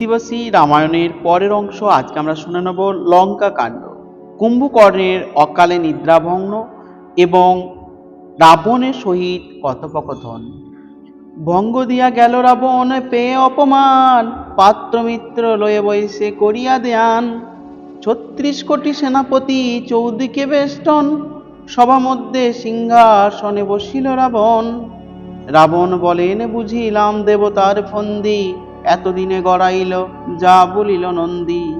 দিবসী রামায়ণের পরের অংশ আজকে আমরা শুনে নেব লঙ্কা কাণ্ড। কুম্ভকর্ণের অকালে নিদ্রাভগ্ন এবং রাবণের সহিত কথোপকথন। ভঙ্গ দিয়া গেল রাবণ পেয়ে অপমান, পাত্রমিত্র লয়ে বয়সে করিয়া দেয়ান। ছত্রিশ কোটি সেনাপতি, চৌদিকে বেষ্টন সভা মধ্যে সিংহাসনে বসিল রাবণ। রাবণ বলেন, বুঝিলাম দেবতার ফন্দি এতদিনে গড়াইল, যা বলিল নন্দী।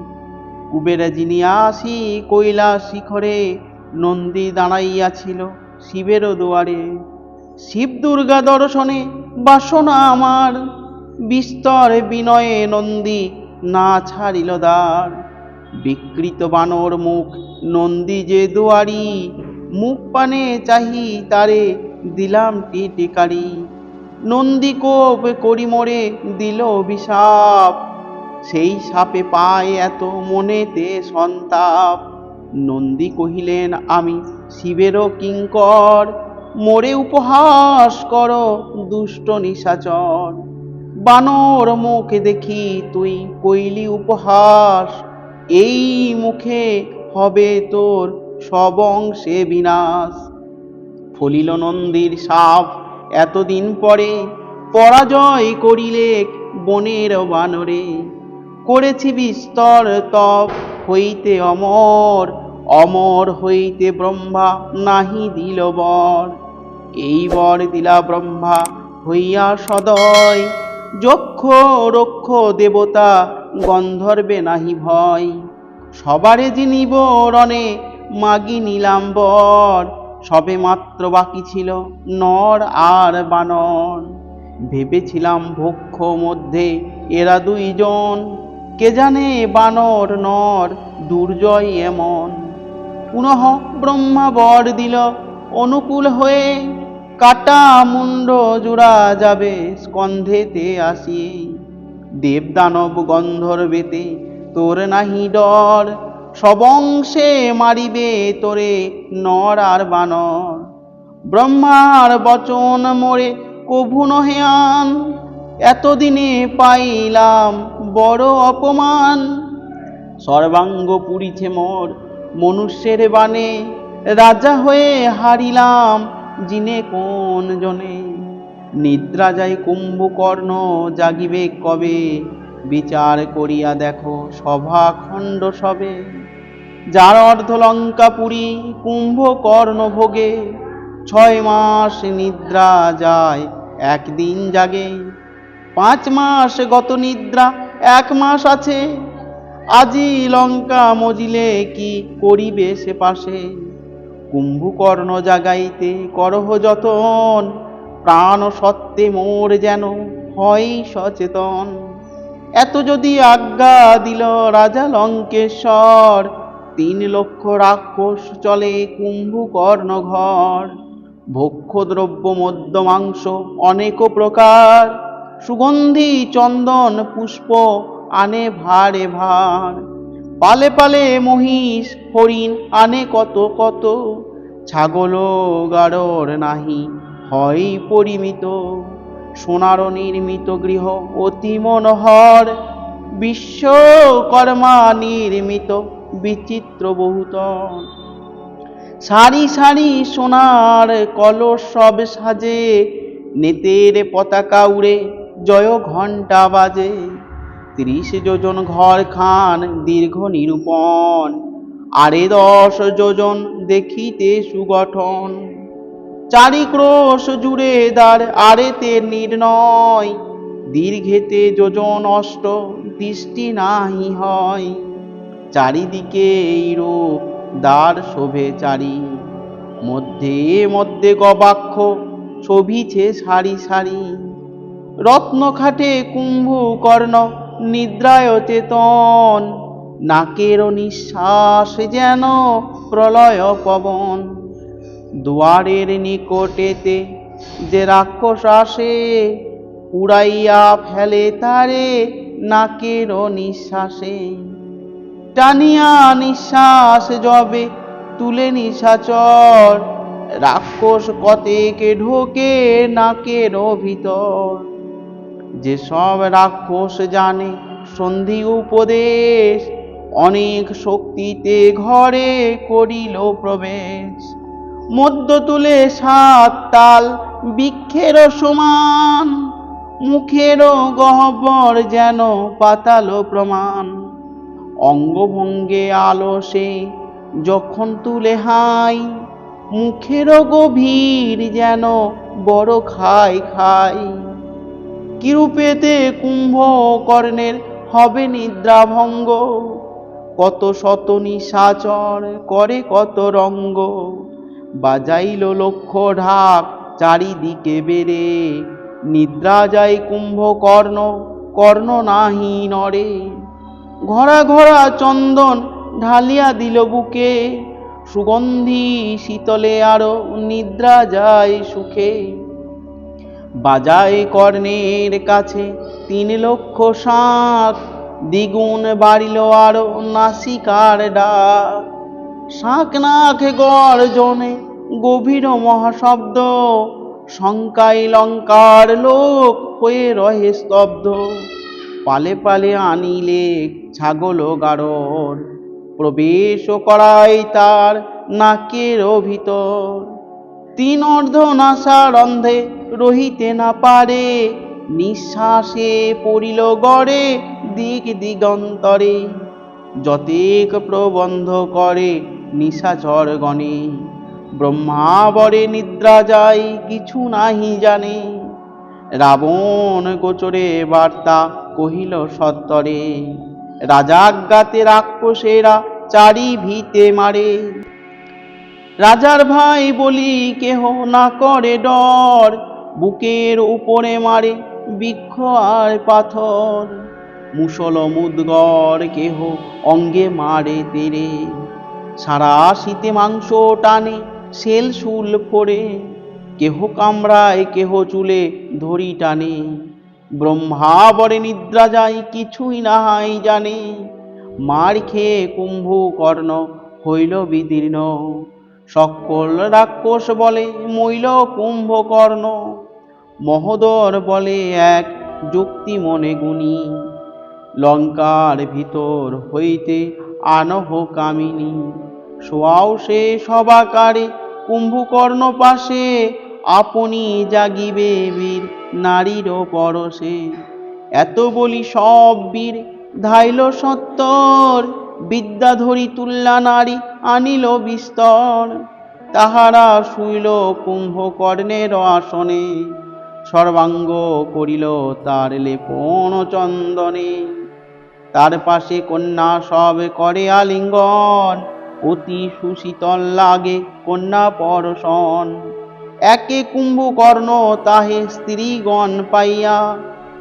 কুবেরে যিনি আসি কৈলা শিখরে, নন্দী দাঁড়াইয়াছিল শিবেরও দুয়ারে। শিব দুর্গা দর্শনে বাসনা আমার, বিস্তর বিনয়ে নন্দী না ছাড়িল দ্বার। বিকৃত বানর মুখ, নন্দী যে দুয়ারি, মুখ পানে চাহি তারে দিলাম টিটিকারি। নন্দী কোপ করি মোরে দিল অভিশাপ। সেই সাপে পায় এত মনেতে সন্তাপ। নন্দী কহিলেন, আমি শিবেরও কিঙ্কর। মোরে উপহাস কর, দুষ্ট নিশাচর। বানর মুখে দেখি তুই কইলি উপহাস। এই মুখে হবে তোর সব অংশে বিনাশ। ফলিল নন্দীর সাপ। এতদিন পরে পরাজয় করিলে বনের বানরে। করেছি বিস্তর তপ, হইতে অমর অমর হইতে ব্রহ্মা নাহি দিল বর। এই বর দিলা ব্রহ্মা হইয়া সদয়, যক্ষ রক্ষ দেবতা গন্ধর্বে নাহি ভয়। সবারে যিনি বরণে মাগি নিলাম বর সবে মাত্র বাকি ছিল নর আর বানর। ভেবেছিলাম ভক্ষ মধ্যে এরা দুইজন। কে জানে বানর নর দুর্জয় এমন। পুনঃ ব্রহ্মা বর দিল, অনুকূল হয়ে কাটা মুন্ড জোড়া যাবে স্কন্ধেতে আসি দেবদানব গন্ধর্বেতে তোর নাহি ডর। সবংশে মারিবে তোরে নর আর বানর। ব্রহ্মার বচন মোরে কভু নহে আন। এতদিনে পাইলাম বড় অপমান। সর্বাঙ্গ পুরিছে মোর মনুষ্যের বানে রাজা হয়ে হারিলাম জিনে কোন জনে। নিদ্রা যাই কুম্ভকর্ণ জাগিবে কবে? বিচার করিয়া দেখো সভা খণ্ড সবে। যার অর্ধ লঙ্কাপুরী কুম্ভকর্ণ ভোগে ছয় মাস নিদ্রা যায়, একদিন জাগে। পাঁচ মাস গত নিদ্রা, এক মাস আছে। আজি লঙ্কা মজিলে কি করিবে সে পাশে? কুম্ভকর্ণ জাগাইতে করহ যতন, প্রাণ সত্ত্বে মোর যেন হয় সচেতন। এত যদি আজ্ঞা দিল রাজা লঙ্কেশ্বর, তিন লক্ষ রাক্ষস চলে কুম্ভকর্ণ ঘর ভক্ষ দ্রব্য মদ্য, মাংস অনেক প্রকার। সুগন্ধি, চন্দন, পুষ্প আনে ভারে ভার। পালে পালে মহিষ, হরিণ আনে কত কত। ছাগল গাড়র নাহি হয় পরিমিত। সোনার নির্মিত গৃহ অতি মনোহর, বিশ্বকর্মা নির্মিত বিচিত্র বহুতর সারি সারি সোনার কলস সব সাজে, নেতের পতাকা উড়ে জয় ঘণ্টা বাজে। ত্রিশ যোজন ঘর খান দীর্ঘ নিরূপণ, আরে দশ যোজন দেখিতে সুগঠন। চারি ক্রোশ জুড়ে দ্বার আরেতে নির্ণয়। দীর্ঘেতে যোজন অষ্ট, দৃষ্টি নাহি হয়। চারিদিকে এইরূপ দ্বার শোভে চারি। মধ্যে মধ্যে গবাক্ষ, শোভিছে সারি সারি। রত্ন খাটে কুম্ভকর্ণ নিদ্রায় চেতন। নাকের নিঃশ্বাস যেন প্রলয় পবন। দুয়ারের নিকটেতে যে রাক্ষস আসে, উড়াইয়া ফেলে তারে নাকের নিঃশ্বাসে। টানিয়া নিঃশ্বাস জবে তুলে নিশাচর রাক্ষস কতেকে ঢোকে নাকের ভিতর। যে সব রাক্ষস জানে সন্ধি উপদেশ, অনেক শক্তিতে ঘরে করিল প্রবেশ। মধ্য তুলে সাত তাল, বৃক্ষের সমান মুখেরও গহ্বর যেন পাতাল প্রমাণ। অঙ্গভঙ্গে আলসে যখন তুলে হাই মুখেরও গভীর যেন বড় খাই খাই। কিরূপেতে কুম্ভকর্ণের হবে নিদ্রাভঙ্গ? কত শত নিশাচর করে কত রঙ্গ? বাজাইল লক্ষ ঢাক চারিদিকে বেড়ে। নিদ্রা যায় কুম্ভকর্ণ, কর্ণ নাহি নড়ে। ঘরা ঘরা চন্দন ঢালিয়া দিল বুকে। সুগন্ধি শীতলে আরও নিদ্রা যায় সুখে। বাজায় কর্ণের কাছে তিন লক্ষ সাত, দ্বিগুণ বাড়িল আরও নাসিকার ডাক। শাঁখ নাক গর্জনে গভীর মহাশব্দ, শঙ্কায় লঙ্কার লোক হয়ে রহে স্তব্ধ। পালে পালে আনিলে ছাগল গাড়র প্রবেশ করাই তার নাকের ভিতর তিন অর্ধ নাসা রন্ধে রহিতে না পারে, নিঃশ্বাসে পড়িল গড়ে দিক দিগন্তরে। যতেক প্রবন্ধ করে নিশাচর গণে। ব্রহ্মাবরে নিদ্রা যায়, কিছু নাহি জানে। রাবণ গোচরে বার্তা কহিল সত্তরে, রাজাজ্ঞাতে রাক্ষসেরা চারি ভিতে মারে। রাজার ভাই বলি, কেহ না করে ডর, বুকের উপরে মারে বৃক্ষ আর পাথর। মুসল মুদগর কেহ অঙ্গে মারে তেরে। সারা শীতে মাংস টানে, সেল শুল ফোড়ে, কেহ কামড়ায়, কেহ চুলে ধরি টানে। ব্রহ্মা বরে নিদ্রা যায়, কিছুই নাহাই জানে। মার খেয়ে কুম্ভকর্ণ হইল বিদীর্ণ। সকল রাক্ষস বলে, মইল কুম্ভকর্ণ মহোদর বলে, এক যুক্তি মনে গুণী লঙ্কার ভিতর হইতে আনহ কামিনী। শোয়াও সে সবাকারে কুম্ভকর্ণ পাশে, আপনি জাগিবে বীর নারীর পরশে। এত বলি সব বীর ধাইল সত্তর, বিদ্যাধরী তুল্লা নারী আনিল বিস্তর। তাহারা শুইল কুম্ভকর্ণের আসনে, সর্বাঙ্গ করিল তার লেপন চন্দনে। তার পাশে কন্যা সব করে আলিঙ্গন অতি সুশীতল লাগে কন্যা পরশন। একে কুম্ভকর্ণ তাহে স্ত্রীগণ পাইয়া,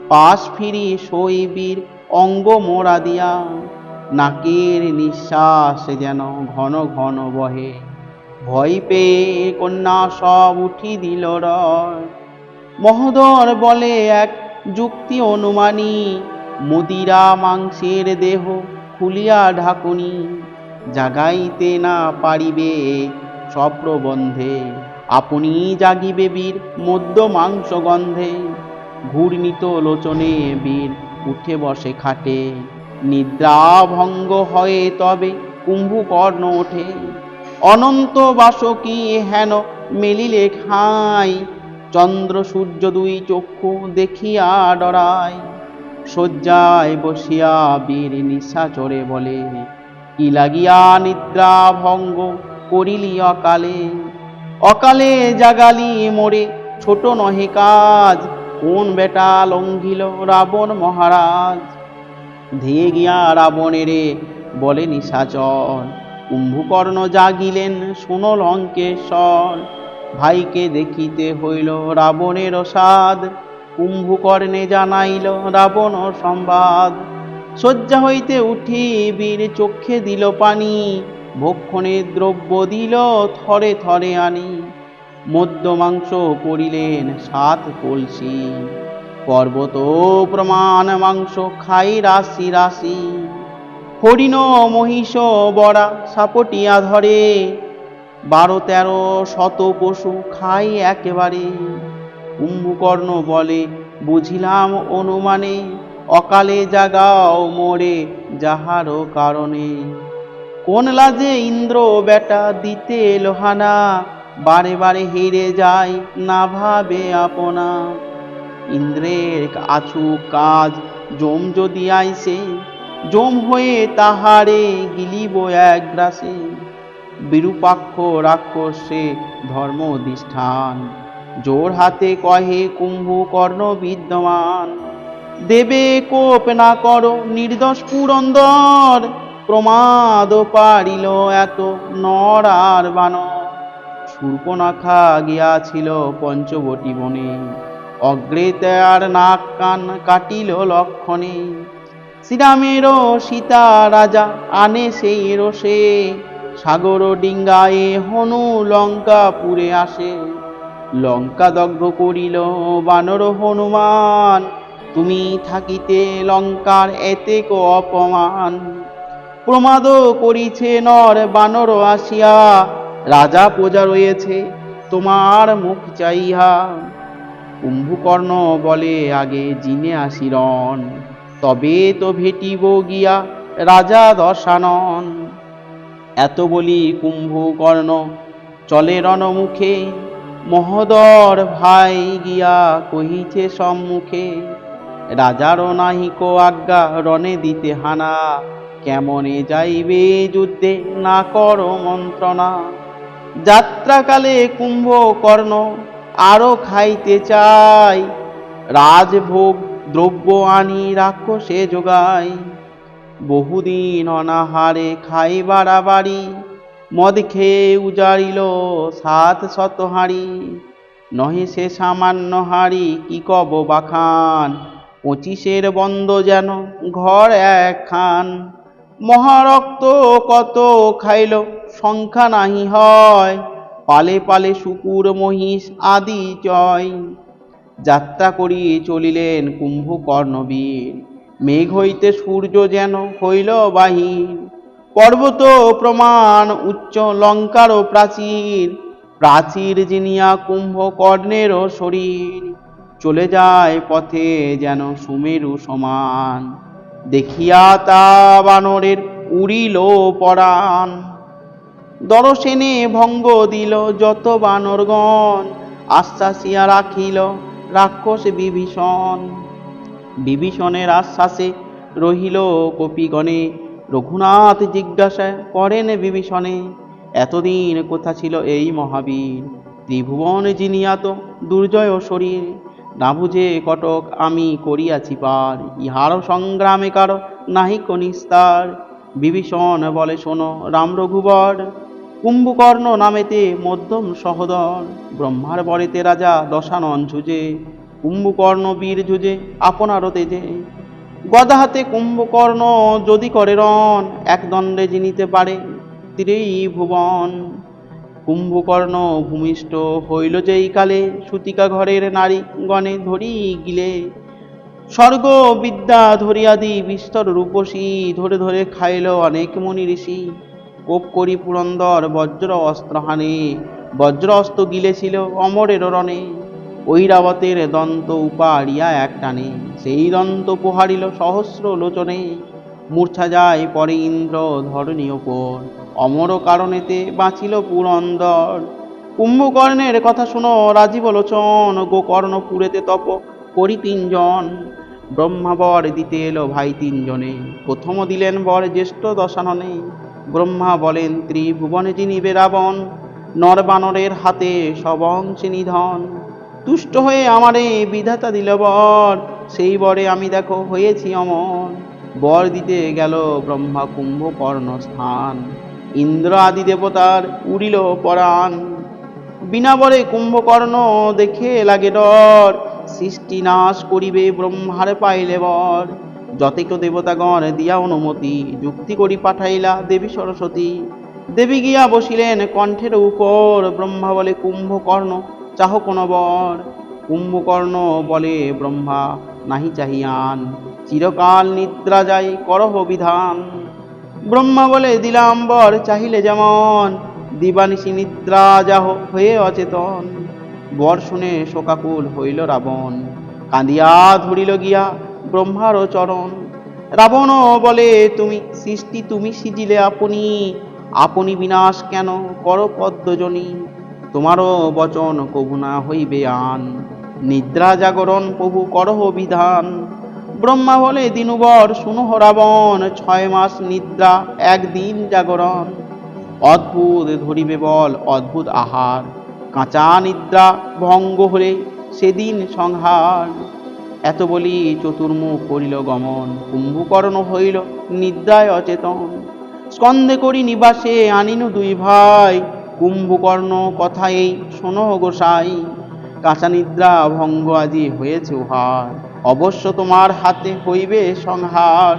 পাশ ফিরি শৈবীর অঙ্গ মোড়া দিয়া। নাকের নিঃশ্বাস যেন ঘন ঘন বহে, ভয় পেয়ে কন্যা সব উঠি দিল রয়। মহোদর বলে এক যুক্তি অনুমানী, মুদিরা মাংসের দেহ খুলিয়া ঢাকুনি। জাগাইতে না পারিবে সপ্রবন্ধে আপনি জাগিবে বীর মধ্য মাংস গন্ধে। ঘূর্ণিত লোচনে বীর উঠে বসে খাটে। নিদ্রা ভঙ্গ হয়ে তবে কুম্ভকর্ণ ওঠে। অনন্ত বাসকী হেন মেলিলে খাই চন্দ্র সূর্য দুই চক্ষু দেখিয়া ডরায়। শয্যায় বসিয়া বীর নিশাচরে বলে কি লাগিয়া নিদ্রা ভঙ্গ করিলি অকালে? অকালে জাগালি মোরে, ছোট নহে কাজ। কোন বেটা লঙ্ঘিল রাবণ মহারাজ? ধেয়ে গিয়া রাবণেরে বলে নিশাচর, কুম্ভকর্ণ জাগিলেন, শুনো লঙ্কেশ্বর। ভাইকে দেখিতে হইল রাবণের সাদ কুম্ভকর্ণে জানাইল রাবণ সংবাদ শয্যা হইতে উঠি, বীর চক্ষে দিল পানি ভক্ষণে দ্রব্য দিল থরে থরে আনি। মধ্য মাংস করিলেন সাত কলসি, পর্বত প্রমাণ মাংস খাই রাশি রাশি। হরিণ, মহিষ, বড়া সাপটিয়া ধরে, বারো তেরো শত পশু খাই একেবারে। কুম্ভকর্ণ বলে, বুঝিলাম অনুমানে অকালে জাগাও মোরে যাহারও কারণে। কোন লাজে ইন্দ্র বেটা দিতে লোহানা, বারে বারে হেরে যায় না ভাবে আপনা। ইন্দ্রের আছু কাজ জম যদি আইসে, জম হয়ে তাহারে গিলিব এক গ্রাসে। বিরূপাক্ষ রাক্ষসে ধর্ম অধিষ্ঠান জোর হাতে কহে কুম্ভকর্ণ বিদ্যমান। দেবে কোপ না করো, নির্দোষ পুরন্দর। প্রমাদ পারিল এত নর আর বানর সূর্পনাখা গিয়াছিল পঞ্চবটী বনে। অগ্রেতে আর নাক কান কাটিল লক্ষণে। শ্রীরামেরও সীতা রাজা আনে সেই রসে সাগর ডিঙ্গায়ে হনু লঙ্কা পুরে আসে। লঙ্কা দগ্ধ করিল বানর হনুমান। তুমি থাকিতে লঙ্কার এতে কো অপমান। প্রমাদ করিছে নর বানর আসিয়া, রাজা প্রজা রয়েছে, তোমার মুখ চাইহা কুম্ভকর্ণ বলে, আগে জিনে আসিরন তবে তো ভেটিব গিয়া রাজা দশানন এত বলি কুম্ভকর্ণ, চলে রণমুখে, মহোদর ভাই গিয়া কহিছে সম্মুখে। রাজারও নাহিক আজ্ঞা, রণে দিতে হানা। কেমনে যাইবে যুদ্ধে? না কর মন্ত্রণা। যাত্রাকালে কুম্ভকর্ণ আরও খাইতে চাই। রাজভোগ দ্রব্য আনি, রাক্ষসে যোগায় বহুদিন অনাহারে খাই বাড়াবাড়ি। মদ খেয়ে উজাড়িল সাত শত হাঁড়ি নহে সে সামান্য হাঁড়ি, কি কব বাখান? পঁচিশের বন্ধ যেন ঘর একখান। মহারক্ত কত খাইল, সংখ্যা নাহি হয়। পালে পালে শুকুর মহিষ আদি চয়। যাত্রা করি চলিলেন কুম্ভকর্ণবীর। মেঘ হইতে সূর্য যেন হইল বাহির। পর্বত প্রমাণ উচ্চ, লঙ্কারও প্রাচীর। প্রাচীর জিনিয়া কুম্ভকর্ণেরও শরীর। চলে যায় পথে যেন সুমেরু সমান। দেখিয়া তা বানরের উড়িল পরাণ। দরসেনে ভঙ্গ দিল যত বানরগণ, আশ্বাসিয়া রাখিল রাক্ষস বিভীষণ। বিভীষণের আশ্বাসে রহিল কপিগণে, রঘুনাথ জিজ্ঞাসা করেন বিভীষণে, এতদিন কোথা ছিল এই মহাবীর? ত্রিভুবন জিনিয়াত দুর্জয় শরীর। না কটক আমি করিয়াছি পার। ইহার সংগ্রামে কারও নাহি নিস্তার বিভীষণ বলে, শোনো রাম রঘুবর, কুম্ভকর্ণ নামেতে মধ্যম সহদর। ব্রহ্মার বরেতে রাজা দশানন ঝুজে কুম্ভকর্ণ বীর ঝুজে আপনার তেজে। গদা হাতে কুম্ভকর্ণ যদি করে রণ, এক দণ্ডে জিনিতে পারে তীরেই ভুবন কুম্ভকর্ণ ভূমিষ্ঠ হইল যেই কালে সুতিকা ঘরের নারী গণে ধরি গিলে। স্বর্গ বিদ্যা ধরিয়াদি বিস্তর রূপসী ধরে ধরে খাইল অনেক মুনি ঋষি। কোপ করি পুরন্দর বজ্র অস্ত্র হানে, বজ্র অস্ত্র গিলেছিল অমরের রণে। ঐরাবতের দন্ত উপাড়িয়া এক টানে, সেই দন্ত পোহারিল সহস্র লোচনে। মূর্ছা যায় পরে ইন্দ্র ধরণীয় ওপর অমর কারণেতে বাঁচিল পুরন্দর। কুম্ভকর্ণের কথা শুনো, রাজীব লোচন গোকর্ণ পুরেতে তপ করি তিনজন। ব্রহ্মাবর দিতে এলো ভাই তিনজনে। প্রথম দিলেন বর জ্যেষ্ঠ দশাননে। ব্রহ্মা বলেন, ত্রিভুবনে যিনি বেরাবন, নরবানরের হাতে সবংশে নিধন। তুষ্ট হয়ে আমারে বিধাতা দিল বর, সেই বরে আমি দেখো হয়েছি অমর। বর দিতে গেল ব্রহ্মা কুম্ভকর্ণ স্থান ইন্দ্র আদি দেবতার উড়িল পরাণ। বিনা বরে কুম্ভকর্ণ দেখে লাগে ডর, সৃষ্টি নাশ করিবে ব্রহ্মার পাইলে বর। যতেক দেবতাগণ দিয়া অনুমতি, যুক্তি করি পাঠাইলা দেবী সরস্বতী। দেবী গিয়া বসিলেন কণ্ঠের উপর, ব্রহ্মা বলে, কুম্ভকর্ণ, চাহ কোন বর? কুম্ভকর্ণ বলে, ব্রহ্মা, নাহি চাহিয়ান, চিরকাল নিদ্রা যাই, করহ বিধান। ব্রহ্মা বলে, দিলাম্বর, চাহিলে যেমন দিবানিশি নিদ্রা যাহ হয়ে অচেতন। বর শুনে শোকাকুল হইল রাবণ। কাঁদিয়া ধরিল গিয়া ব্রহ্মারও চরণ। রাবণ বলে, তুমি সৃষ্টি, তুমি সিজিলে আপনি। আপনি বিনাশ কেন কর পদ্মজনী? তোমারও বচন কবু না হইবে আন। নিদ্রা জাগরণ প্রভু করহ বিধান। ব্রহ্মা বলে, দিনুবর, শুনো রাবণ ছয় মাস নিদ্রা, একদিন জাগরণ। অদ্ভুত ধরিবে বল, অদ্ভুত আহার। কাঁচা নিদ্রা ভঙ্গ হলে সেদিন সংহার। এত বলি চতুর্মুখ করিল গমন, কুম্ভকর্ণ হইল নিদ্রায় অচেতন। স্কন্ধে করি নিবাসে, আনিনু দুই ভাই। কুম্ভকর্ণ কথা এই, শোনো গোসাই কাঁচা নিদ্রা ভঙ্গ আজি হয়েছে উহার। অবশ্য তোমার হাতে হইবে সংহার।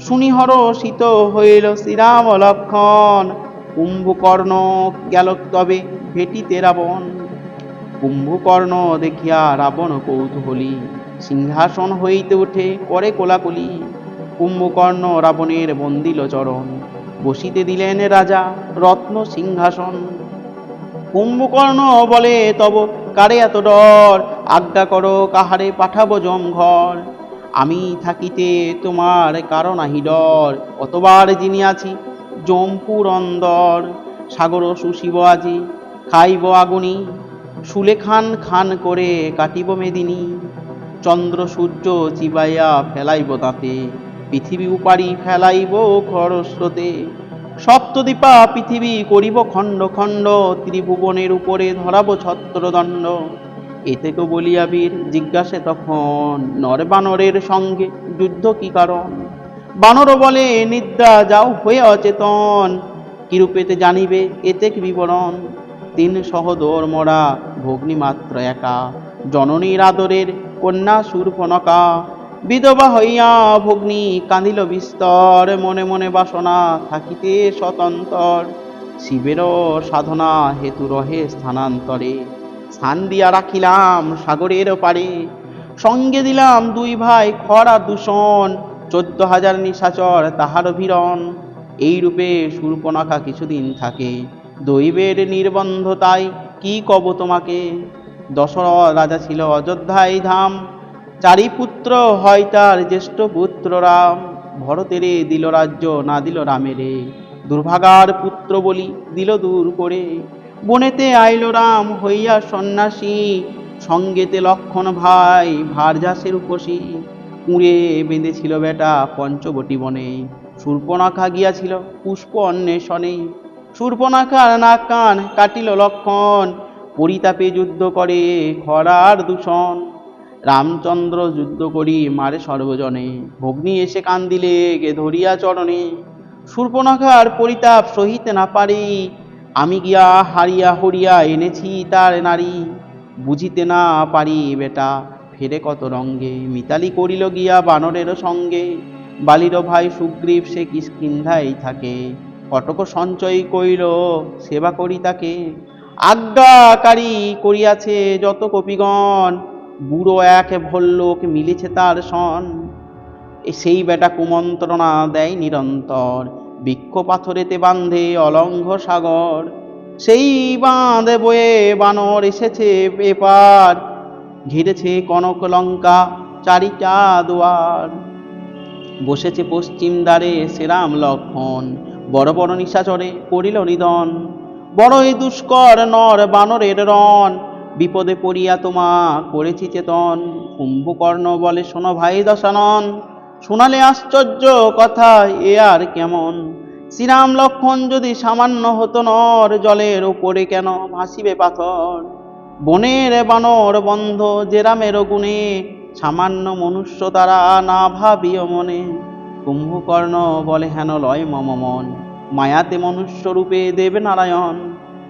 শুনিহর শীত হইল শ্রীরাম লক্ষণ কুম্ভকর্ণ গেল তবে ভেটিতে রাবণ। কুম্ভকর্ণ দেখিয়া রাবণ কৌতূহলী। সিংহাসন হইতে উঠে করে কোলাকুলি। কুম্ভকর্ণ রাবণের বন্দিল চরণ। বসিতে দিলেন রাজা রত্ন সিংহাসন। কুম্ভকর্ণ বলে তব কারে এত ডর আজ্ঞা করো, কাহারে পাঠাবো জমঘর আমি থাকিতে তোমার কারণ আহি ডর কতবার যিনি আছি জমপুর অন্দর। সাগর শুষিব আজি, খাইব আগুনি। শুলে খান খান করে কাটিব মেদিনী। চন্দ্র সূর্য চিবাইয়া ফেলাইব দাঁতে পৃথিবী উপারি ফেলাইব খরস্রোতে সপ্তদীপা পৃথিবী করিব খণ্ড খণ্ড, ত্রিভুবনের উপরে ধরাব ছত্রদণ্ড। এতে বলিয়া বীর জিজ্ঞাসে তখন, নর বানরের সঙ্গে যুদ্ধ কি কারণ? বানর বলে, নিদ্রা, যাও হয়ে অচেতন। কিরূপেতে জানিবে এতেক বিবরণ? তিন সহদর মরা ভগ্নি মাত্র একা। জননীর আদরের কন্যা সুরপনকা বিধবা হইয়া ভগ্নি কাঁদিল বিস্তর, মনে মনে বাসনা থাকিতে স্বতন্তর শিবেরও সাধনা হেতু রহে স্থানান্তরে। স্থান দিয়া রাখিলাম সাগরের পারে সঙ্গে দিলাম দুই ভাই খরা দূষণ, চোদ্দ হাজার নিশাচর তাহার ভিরণ। এই রূপে সুরপনখা কিছুদিন থাকে। দৈবের নির্বন্ধতায় কি কব তোমাকে? দশরথ রাজা ছিল অযোধ্যায় ধাম। চারি পুত্র হয় তার জ্যেষ্ঠ পুত্র রাম। ভরতেরে দিল রাজ্য, না দিল রামেরে। দুর্ভাগার পুত্র বলি দিল দূর করে। বনেতে আইল রাম, হইয়া সন্ন্যাসী। সঙ্গেতে লক্ষণ ভাই ভারজাসের উপসী। কুঁড়ে বেঁধেছিল বেটা পঞ্চবটি বনে। শূর্পণাখা গিয়াছিল পুষ্প অন্বেষণে। শূর্পণাখার নাক কান কাটিল লক্ষণ। পরিতাপে যুদ্ধ করে, খরার দূষণ। রামচন্দ্র যুদ্ধ করি মারে সর্বজনে। ভগ্নি এসে কান্দিলে, গে ধরিয়া চরণে। শূর্পণখার পরিতাপ সহিতে না পারি, আমি গিয়া হারিয়া হরিয়া এনেছি তার নারী। বুঝিতে না পারি বেটা, ফেরে কত রঙ্গে। মিতালি করিল গিয়া বানরেরও সঙ্গে। বালির ভাই সুগ্রীব সে কিষ্কিন্ধাই থাকে। কটক সঞ্চয় কইল, সেবা করি তাকে। আজ্ঞাকারী করিয়াছে যত কপিগণ। বুড়ো এক ভল্লোক মিলেছে তার সন। সেই বেটা কুমন্ত্রণা দেয় নিরন্তর, বৃক্ষ পাথরেতে বাঁধে অলঙ্ঘ সাগর। সেই বাঁধে বয়ে বানর এসেছে এপার, ঘিরেছে কনক লঙ্কা চারিটা দুয়ার। বসেছে পশ্চিম দ্বারে শ্রীরাম লক্ষণ, বড় বড় নিশাচরে করিল নিধন বড়ই দুষ্কর নর বানরের রণ বিপদে পড়িয়া তোমা করেছি চেতন। কুম্ভকর্ণ বলে, শোনো ভাই দশানন, শোনালে আশ্চর্য কথা, এ আর কেমন? শ্রীরাম লক্ষণ যদি সামান্য হতো নর, জলের ওপরে কেন ভাসিবে পাথর? বনের বানর বন্ধ জেরামের গুণে সামান্য মনুষ্য তারা না ভাবিও মনে। কুম্ভকর্ণ বলে, হেন লয় মম মন, মায়াতে মনুষ্য রূপে দেবনারায়ণ।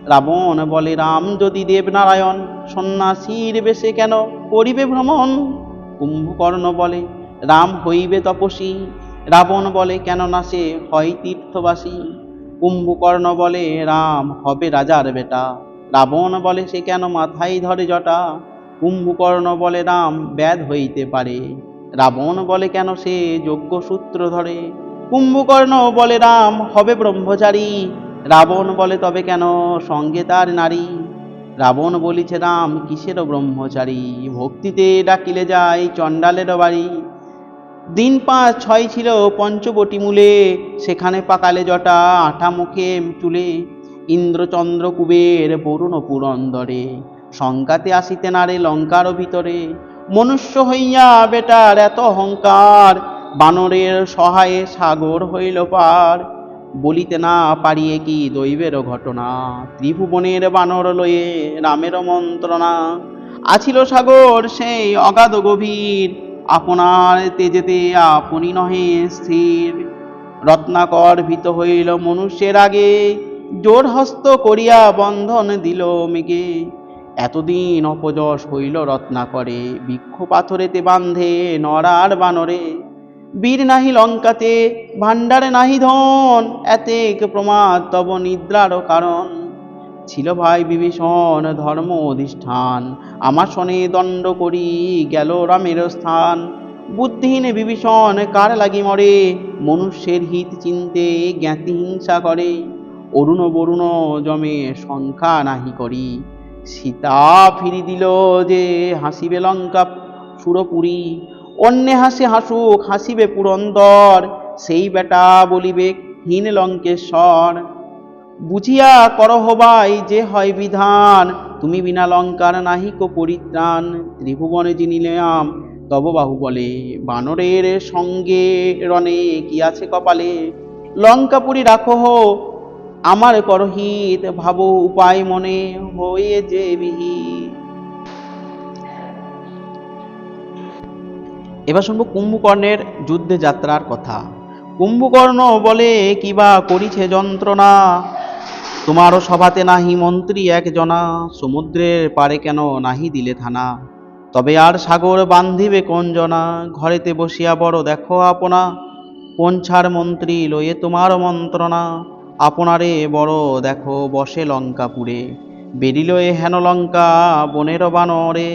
রাবণ বলে, রাম, যদি দেবনারায়ণ সন্ন্যাসীর বেশে কেন করিবে ভ্রমণ? কুম্ভকর্ণ বলে, রাম হইবে তপসী রাবণ বলে কেন না সে হয় তীর্থবাসী। কুম্ভকর্ণ বলে, রাম হবে রাজার বেটা। রাবণ বলে, সে কেন মাথায় ধরে জটা? কুম্ভকর্ণ বলে, রাম ব্যাধ হইতে পারে। রাবণ বলে, কেন সে যজ্ঞ সূত্র ধরে? কুম্ভকর্ণ বলে, রাম হবে ব্রহ্মচারী। রাবণ বলে, তবে কেন? সঙ্গে তার নারী। রাবণ বলিছে, রাম, কিসের ব্রহ্মচারী? ভক্তিতে ডাকিলে যায় চণ্ডালের বাড়ি। দিন পাঁচ ছয় ছিল পঞ্চবটি মূলে, সেখানে পাকালে জটা আঠা মুখে চুলে। ইন্দ্রচন্দ্র কুবের বরুণ পুরন্দরে, শঙ্কাতে আসিতে নারে লঙ্কার ভিতরে। মনুষ্য হইয়া বেটার এত অহংকার, বানরের সহায়ে সাগর হইল পার। বলিতে না পারিয়ে কি দৈবের ঘটনা? ত্রিভুবনের বানর লয়ে রামের মন্ত্রণা। আছিল সাগর সেই অগাধ গভীর, আপনার তেজেতে আপনি নহে স্থির। রত্নাকর ভীত হইল মনুষ্যের আগে, জোর হস্ত করিয়া বন্ধন দিল মেঘে। এতদিন অপযশ হইল রত্নাকরে, বৃক্ষ পাথরেতে বান্ধে নরার বানরে। বীর নাহি লঙ্কাতে, ভাণ্ডারে নাহি ধন। এতেক প্রমাদ তব নিদ্রার কারণ। ছিল ভাই বিভীষণ ধর্ম অধিষ্ঠান। আমার শনে দণ্ড করি গেল রামের স্থান। বুদ্ধিহীন বিভীষণ কার লাগি মরে? মনুষ্যের হিত চিনতে জ্ঞাতি হিংসা করে। অরুণ বরুণ জমে সংখ্যা নাহি করি। সীতা ফিরি দিল যে হাসিবে লঙ্কা সুরপুরী। অন্যে হাসি হাসুক, হাসিবে পুরন্দর, সেই বেটা বলিবে, হীন লঙ্কেশ্বর, বুঝিয়া করহ ভাই, যে হয় বিধান, তুমি বিনা লঙ্কার নাহিক পরিত্রাণ। ত্রিভুবনে জিনিলাম তব বাহু বলে বানরের সঙ্গে রণে, কি আছে কপালে? লঙ্কাপুরি রাখো আমার করহিত ভাবো উপায় মনে, হয়ে যে বিহিত এবার শুনব কুম্ভকর্ণের যুদ্ধে যাত্রার কথা। কুম্ভকর্ণ বলে কিবা করিছে যন্ত্রণা? তোমারও সভাতে নাহি মন্ত্রী একজনা। সমুদ্রের পারে কেন নাহি দিলে থানা? তবে আর সাগর বান্ধিবে কোন জনা? ঘরেতে বসিয়া বড় দেখো আপনা। পঞ্চার মন্ত্রী লয়ে তোমার মন্ত্রণা? আপনারে বড় দেখো বসে লঙ্কাপুরে। বেরিল এ হেন লঙ্কা বনের বানরে।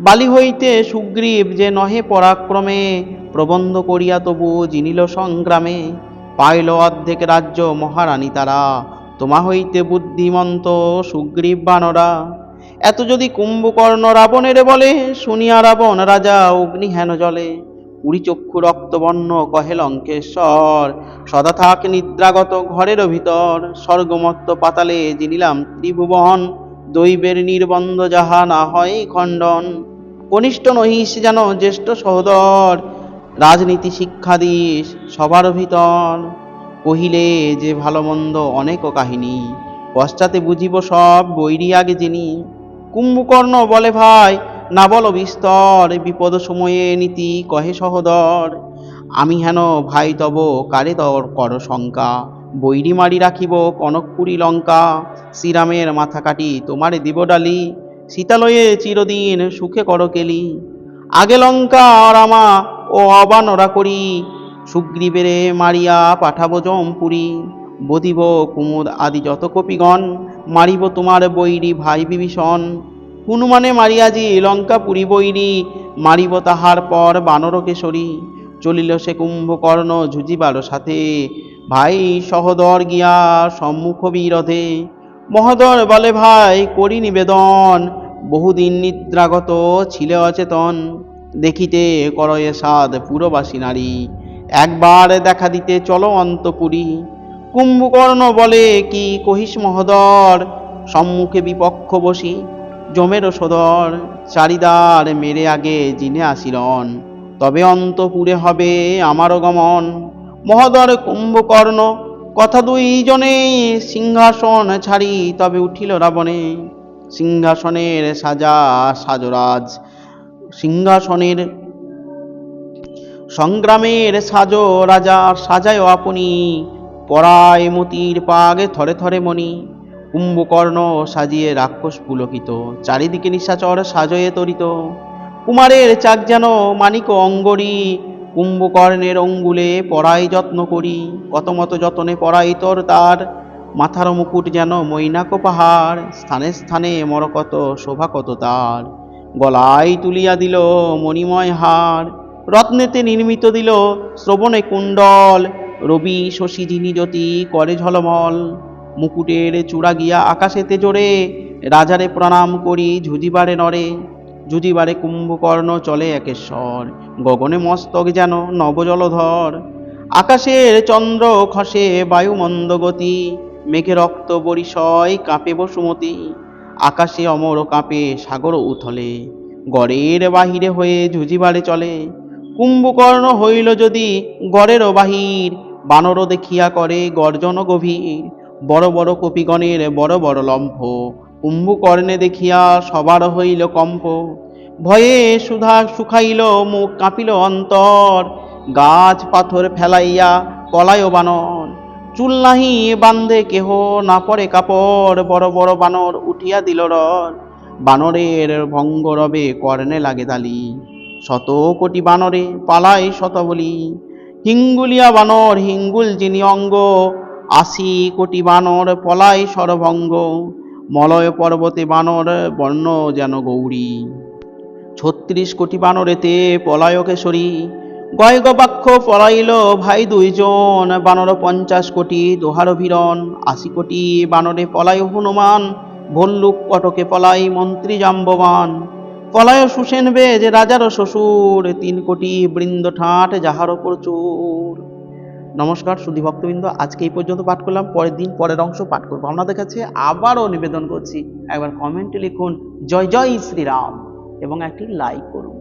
বালি হইতে সুগ্রীব যে নহে পরাক্রমে, প্রবন্ধ করিয়া তবু জিনিল সংগ্রামে। পাইল অর্ধেক রাজ্য মহারানী তারা, তোমা হইতে বুদ্ধিমন্ত সুগ্রীব বানরা। এত যদি কুম্ভকর্ণ রাবণের বলে, শুনিয়া রাবণ রাজা অগ্নি হেন জলে। উড়ি চক্ষু রক্তবর্ণ কহে লঙ্কেশ্বর, সদা থাক নিদ্রাগত ঘরের ভিতর, স্বর্গমত্ত পাতালে জিনিলাম ত্রিভুবন। দৈবের নির্বন্ধ যাহা না হয় খণ্ডন। কনিষ্ঠ নহিস যেন জ্যেষ্ঠ সহোদর, রাজনীতি শিক্ষা দিস সবার ভিতর। কহিলে, যে ভালো মন্দ অনেক কাহিনী, পশ্চাতে বুঝিব সব বৈরি আগে যিনি কুম্ভকর্ণ বলে ভাই, না বলো বিস্তর, বিপদ সময়ে নীতি কহে সহদর। আমি হেন ভাই তব কারে তর কর শঙ্কা। বৈরি মারি রাখিব, কনকপুরী লঙ্কা, শ্রীরামের মাথা কাটি, তোমারে দিব ডালি, শীতালয়ে চিরদিন সুখে কর কেলি। আগে লঙ্কা রামা ও অবানরা করি, সুগ্রীবেরে মারিয়া পাঠাবো জমপুরি। বদিব কুমুদ আদি যত কপিগণ, মারিব তোমার বৈরি ভাই বিভীষণ। হনুমানে মারিয়াজি লঙ্কাপুরি বৈরি, মারিব তাহার পর বানর কেশরী। চলিল সে কুম্ভকর্ণ ঝুঁজিবার সাথে। ভাই সহদর গিয়া সম্মুখ বিরধে। মহোদর বলে, ভাই, করি নিবেদন। বহুদিন নিদ্রাগত ছিল অচেতন। দেখিতে করয়ে সাদ পুরবাসী নারী। একবার দেখা দিতে চলো অন্তপুরী। কুম্ভকর্ণ বলে, কি কহিস মহোদর? সম্মুখে বিপক্ষ বসি জমের সদর। চারিদার মেরে আগে জিনে আসিলন তবে অন্তপুরে হবে আমারও গমন। মহোদর কুম্ভকর্ণ। কথা দুইজনে সিংহাসন ছাড়ি, তবে উঠিল রাবণে। সিংহাসনের সাজা সাজরাজ। সিংহাসনের সংগ্রামের সাজো রাজা, সাজায় আপনি। পরায় মতির পাগে থরে থরে মণি। কুম্ভকর্ণ সাজিয়ে রাক্ষস পুলকিত। চারিদিকে নিশাচর সাজয়ে তরিত। কুমারের চাক যেন মানিক অঙ্গরি। কুম্ভকর্ণের অঙ্গুলে পড়াই যত্ন করি কত মতো যতনে পড়াই তোর তার। মাথার মুকুট যেন মৈনাক পাহাড়, স্থানে স্থানে মরকত শোভা কত তার। গলায় তুলিয়া দিল মণিময় হার, রত্নেতে নির্মিত দিল শ্রবণে কুণ্ডল। রবি শশী জিনি জ্যোতি করে ঝলমল, মুকুটের চূড়া গিয়া আকাশেতে জোরে। রাজারে প্রণাম করি ঝুঁজিবারে নরে যুজিবারে কুম্ভকর্ণ চলে একেশ্বর, গগনে মস্তক যেন নবজলধর। আকাশের চন্দ্র খসে বায়ু মন্দগতি মেঘে রক্ত বরিশয় কাঁপে বসুমতি। আকাশে অমর কাঁপে সাগর উথলে, গড়ের বাহিরে হয়ে ঝুঁজিবারে চলে। কুম্ভকর্ণ হইল যদি গড়ের বাহির বানর দেখিয়া করে গর্জন গভীর। বড় বড় কপিগণের বড় বড় লম্ফ কুম্ভকর্ণে দেখিয়া সবার হইল কম্প। ভয়ে সুধা শুকাইল, মুখ কাঁপিল অন্তর। গাছ পাথর ফেলাইয়া পলায় বানর। চুল নাহি বান্ধে কেহ না পরে কাপড়। বড় বড় বানর উঠিয়া দিল রর। বানরের ভঙ্গ রবে কর্ণে লাগে দালি। শত কোটি বানরে পালায় শত বলি হিঙ্গুলিয়া বানর, হিঙ্গুল যিনি অঙ্গ, আশি কোটি বানর পলায় সরভঙ্গ মলয় পর্বতে বানর, বর্ণ যেন গৌরী। ছত্রিশ কোটি বানরেতে পলায় কেশরী গয় গবাক্ষ পলাইল ভাই দুইজন, বানর পঞ্চাশ কোটি দোহার ভিরন আশি কোটি বানরে পলায় হনুমান, ভল্লুক কটকে পলাই মন্ত্রী জাম্ববান। পলায় সুসেন বেজ রাজার শ্বশুর, তিন কোটি বৃন্দ ঠাট যাহার প্রচুর। নমস্কার, সুধী ভক্তবৃন্দ। আজকে এই পর্যন্ত পাঠ করলাম, পরের দিন পরের অংশ পাঠ করব। আপনাদের কাছে আবারও নিবেদন করছি, একবার কমেন্টে লিখুন, জয় জয় শ্রীরাম, এবং একটি লাইক করুন।